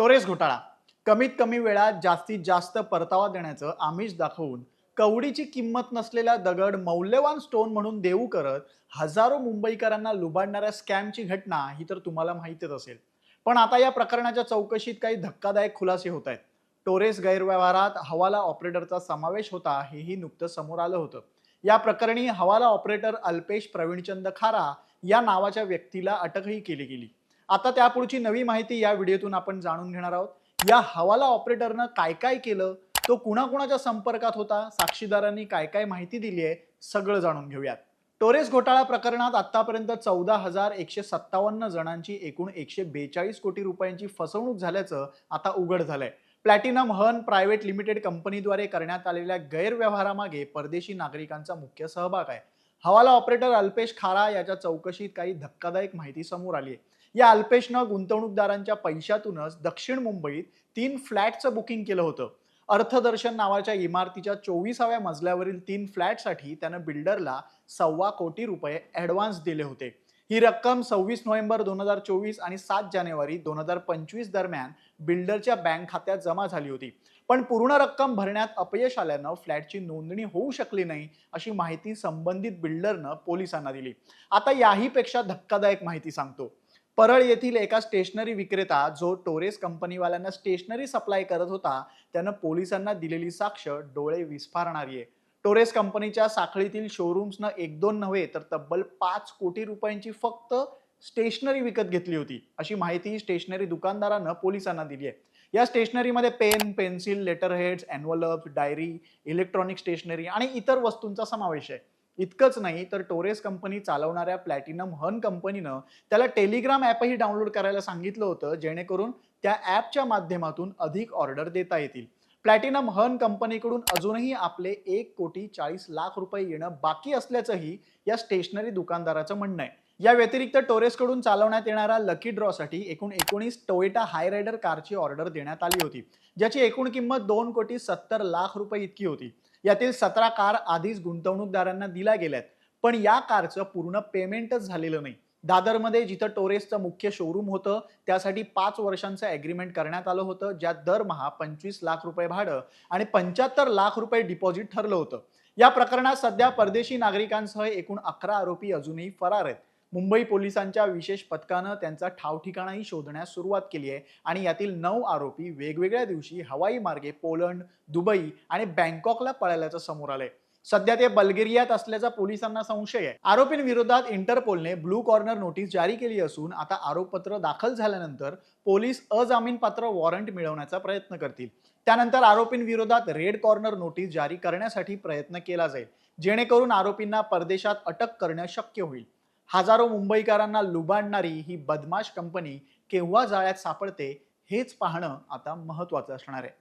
Torres घोटाळा. कमीत कमी वेळात जास्तीत जास्त परतावा देण्याचं आमिष दाखवून कवडीची किंमत नसलेला दगड मौल्यवान स्टोन म्हणून देऊ करत हजारो मुंबईकरांना लुबाडणाऱ्या स्कॅमची घटना ही तर तुम्हाला माहितीच असेल. पण आता या प्रकरणाच्या चौकशीत काही धक्कादायक खुलासे होत आहेत. टोरेस गैरव्यवहारात हवाला ऑपरेटरचा समावेश होता हेही नुकतं समोर आलं होतं. या प्रकरणी हवाला ऑपरेटर अल्पेश प्रवीणचंद खारा या नावाच्या व्यक्तीला अटकही केली गेली. आता त्यापुढची नवी माहिती या व्हिडिओतून आपण जाणून घेणार आहोत. या हवाला ऑपरेटरनं काय काय केलं? तो कुणाकुणाच्या संपर्कात होता? साक्षीदारांनी काय काय माहिती दिली आहे? सगळं जाणून घेऊयात. टोरेस घोटाळा प्रकरणात आतापर्यंत चौदा हजार एकशे सत्तावन्न जणांची एकूण एकशे बेचाळीस कोटी रुपयांची फसवणूक झाल्याचं आता उघड झालंय. प्लॅटिनम हन प्रायव्हेट लिमिटेड कंपनीद्वारे करण्यात आलेल्या गैरव्यवहारामागे परदेशी नागरिकांचा मुख्य सहभाग आहे. हवाला ऑपरेटर अल्पेश खारा याच्या चौकशीत काही धक्कादायक माहिती समोर आली आहे. या अल्पेशनं गुंतवणूकदारांच्या पैशातूनच दक्षिण मुंबईत तीन फ्लॅटचं बुकिंग केलं होतं. अर्थदर्शन नावाच्या इमारतीच्या चोवीसाव्या मजल्यावरील तीन फ्लॅटसाठी त्यानं बिल्डरला सव्वा कोटी रुपये ॲडव्हान्स दिले होते. ही रक्कम सव्वीस नोव्हेंबर दोन हजार चोवीस आणि सात जानेवारी दोन हजार पंचवीस दरम्यान बिल्डरच्या बँक खात्यात जमा झाली होती. पण पूर्ण रक्कम भरण्यात अपयश आल्यानं फ्लॅटची नोंदणी होऊ शकली नाही अशी माहिती संबंधित बिल्डरनं पोलिसांना दिली. आता याहीपेक्षा धक्कादायक माहिती सांगतो. परळ येथील एका स्टेशनरी विक्रेता जो टोरेस कंपनीवाल्यांना स्टेशनरी सप्लाय करत होता त्यानं पोलिसांना दिलेली साक्ष डोळे विस्फारणारी आहे. टोरेस कंपनीच्या साखळीतील शोरूम्सनं एक दोन नव्हे तर तब्बल पाच कोटी रुपयांची फक्त स्टेशनरी विकत घेतली होती. अशी माहिती स्टेशनरी दुकानदारानं पोलिसांना दिली आहे. या स्टेशनरीमध्ये pen pencil letter heads envelopes diary electronic stationery आणि इतर वस्तूंचा समावेश आहे. इतकंच नाही तर टोरेस कंपनी चालवणाऱ्या प्लॅटिनम हन कंपनीनं त्याला टेलिग्राम ॲपही डाउनलोड करायला सांगितलं होतं जेणेकरून त्या ॲपच्या माध्यमातून अधिक ऑर्डर देता येतील. प्लॅटिनम हन कंपनीकडून अजूनही आपले एक कोटी चाळीस लाख रुपये येणं बाकी असल्याचंही या स्टेशनरी दुकानदाराचं म्हणणं आहे. या व्यतिरिक्त टोरेसकडून चालवण्यात येणाऱ्या लकी ड्रॉसाठी एकूण एकोणीस टोयटा हाय रायडर कारची ऑर्डर देण्यात आली होती. ज्याची एकूण किंमत दोन कोटी सत्तर लाख रुपये इतकी होती. यातील सतरा कार आधीच गुंतवणूकदारांना दिल्या गेल्यात. पण या कारचं पूर्ण पेमेंटच झालेलं नाही. दादरमध्ये जिथं टोरेसचं मुख्य शोरूम होतं त्यासाठी पाच वर्षांचं ॲग्रीमेंट करण्यात आलं होतं ज्यात दरमहा पंचवीस लाख रुपये भाडं आणि पंच्याहत्तर लाख रुपये डिपॉझिट ठरलं होतं. या प्रकरणात सध्या परदेशी नागरिकांसह एकूण अकरा आरोपी अजूनही फरार आहेत. मुंबई पोलिसांच्या विशेष पथकानं त्यांचा ठावठिकाणाही शोधण्यास सुरुवात केली आहे आणि यातील नऊ आरोपी वेगवेगळ्या दिवशी हवाई मार्गे पोलंड दुबई आणि बँकॉकला पळाल्याचं समोर आलंय. सध्या ते बल्गेरियात असल्याचा पोलिसांना संशय आहे. आरोपींविरोधात इंटरपोलने ब्लू कॉर्नर नोटीस जारी केली असून आता आरोपपत्र दाखल झाल्यानंतर पोलीस अजामीनपात्र वॉरंट मिळवण्याचा प्रयत्न करतील. त्यानंतर आरोपींविरोधात रेड कॉर्नर नोटीस जारी करण्यासाठी प्रयत्न केला जाईल जेणेकरून आरोपींना परदेशात अटक करणं शक्य होईल. हजारो मुंबईकरांना लुबाडणारी ही बदमाश कंपनी केव्हा जाळ्यात सापडते हेच पाहणं आता महत्वाचं असणार आहे.